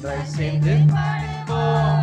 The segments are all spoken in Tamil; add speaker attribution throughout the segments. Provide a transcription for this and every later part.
Speaker 1: ஒன்றாய் சேர்ந்து. பாடுவோம்.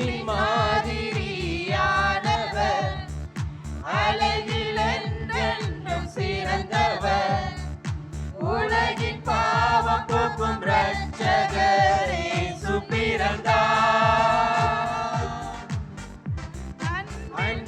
Speaker 1: அன்பின் மாதிரியானவர் அழகில் என்றென்றும் சிறந்தவர். உலகின் பாவம் போக்கும் ரட்சகரே சுப்பிறந்தார் அன்பின்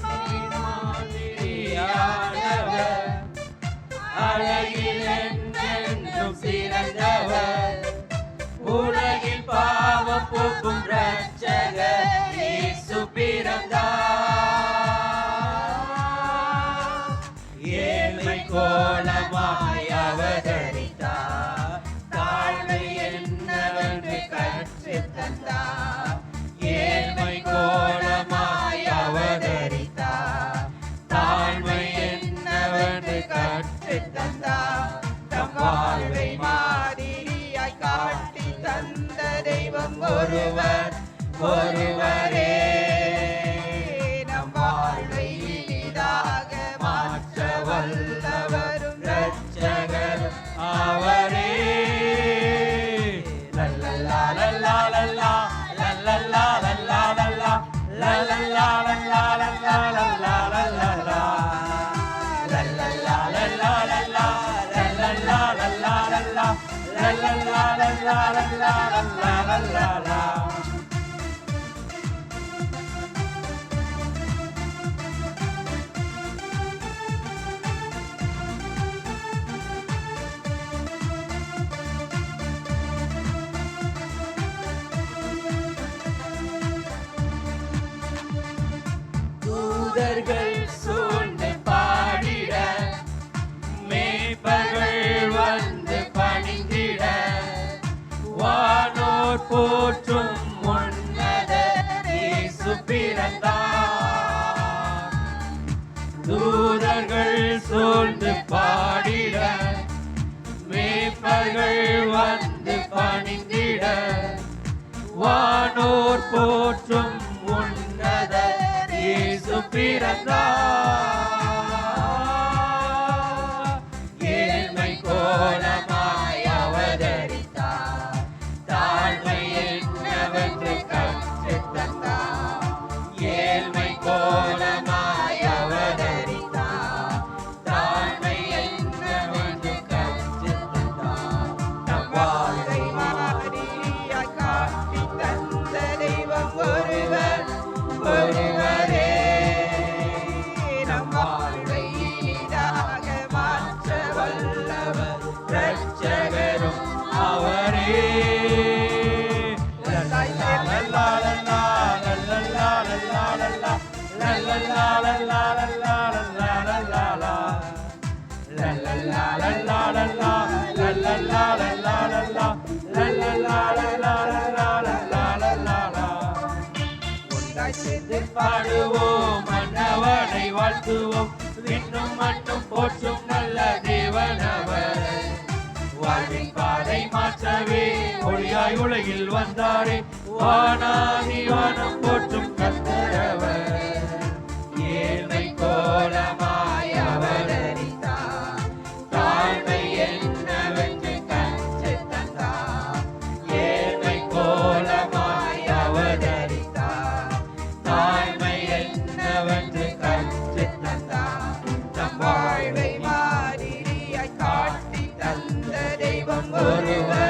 Speaker 1: ஒருவர் ஒருவரே. ദൂതർകൾ வந்து பாடிட. மேய்ப்பர்கள் வந்து பணிந்திட. வானோர் போற்றும் உன்னத. இயேசு பிறந்தார். பாடுவோம் மன்னவனை வாழ்த்துவோம். விண்ணும் மட்டும் போற்றும் நல்லது மாற்றவே ஒளியாய் உலகில் வந்தாரே. வானாதி வானம் போற்றும் கத்தரவர் ஏழ்மை கோலமாய் அவர் தாழ்மை என்னவென்று கற்று தந்தார். ஏழ்மை கோலமாய் தாழ்மை என்னவென்று கற்று தந்தார். வாழ்வை
Speaker 2: காட்டி தந்த தெய்வம் ஒருவர்.